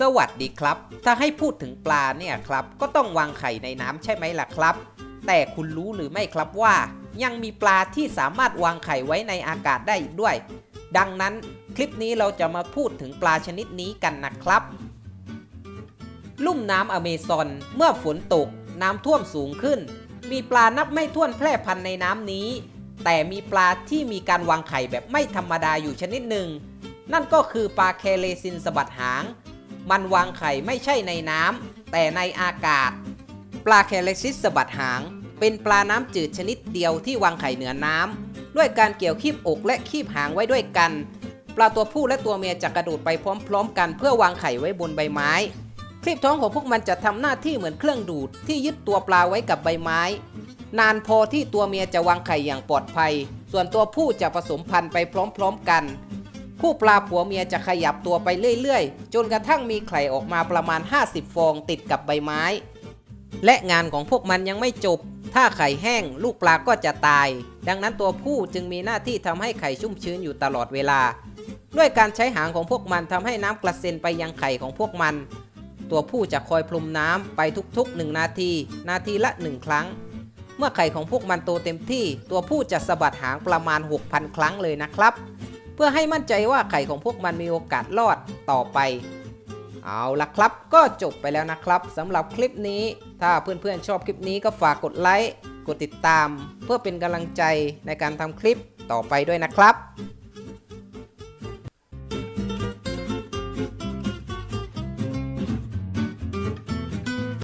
สวัสดีครับ ถ้าให้พูดถึงปลาเนี่ยครับ ก็ต้องวางไข่ในน้ำใช่ไหมล่ะครับ แต่คุณรู้หรือไม่ครับว่า ยังมีปลาที่สามารถวางไข่ไว้ในอากาศได้อีกด้วย ดังนั้นคลิปนี้เราจะมาพูดถึงปลาชนิดนี้กันนะครับ ลุ่มน้ำอเมซอนเมื่อฝนตก น้ำท่วมสูงขึ้น มีปลานับไม่ถ้วนแพร่พันธุ์ในน้ำนี้ แต่มีปลาที่มีการวางไข่แบบไม่ธรรมดาอยู่ชนิดหนึ่ง นั่นก็คือปลาเคเลซินสะบัดหาง มันวางไข่ไม่ใช่ในน้ำแต่ในอากาศ ปลาแคเลซิสสะบัดหาง เป็นปลาน้ำจืดชนิดเดียวที่วางไข่เหนือน้ำด้วยการเกี่ยวคีบอกและคีบหางไว้ด้วยกัน ปลาตัวผู้และตัวเมียจะกระโดดไปพร้อมๆ กันเพื่อวางไข่ไว้บนใบไม้คลีบท้องของพวกมันจะทำหน้าที่เหมือนเครื่องดูดที่ยึดตัวปลาไว้กับใบไม้ นานพอที่ตัวเมียจะวางไข่อย่างปลอดภัย ส่วนตัวผู้จะผสมพันธุ์ไปพร้อมๆกัน คู่ปลาผัวเมียจะขยับตัวไปเรื่อยๆ จนกระทั่งมีไข่ออกมาประมาณ 50 ฟองติดกับใบไม้ และงานของพวกมันยังไม่จบ ถ้าไข่แห้ง ลูกปลาก็จะตาย ดังนั้นตัวผู้จึงมีหน้าที่ทำให้ไข่ชุ่มชื้นอยู่ตลอดเวลา ด้วยการใช้หางของพวกมันทำให้น้ำกระเซ็นไปยังไข่ของพวกมัน ตัวผู้จะคอยพรมน้ำไปทุกๆ 1 นาที นาทีละ 1 ครั้ง เมื่อไข่ของพวกมันโตเต็มที่ ตัวผู้จะสะบัดหางประมาณ 6,000 ครั้งเลยนะครับ เพื่อให้มั่นใจว่าไข่ของพวกมันมีโอกาสรอดต่อไป เอาละครับก็จบไปแล้วนะครับสำหรับคลิปนี้ ถ้าเพื่อนๆชอบคลิปนี้ก็ฝากกดไลค์กดติดตาม เพื่อเป็นกำลังใจในการทำคลิปต่อไปด้วยนะครับ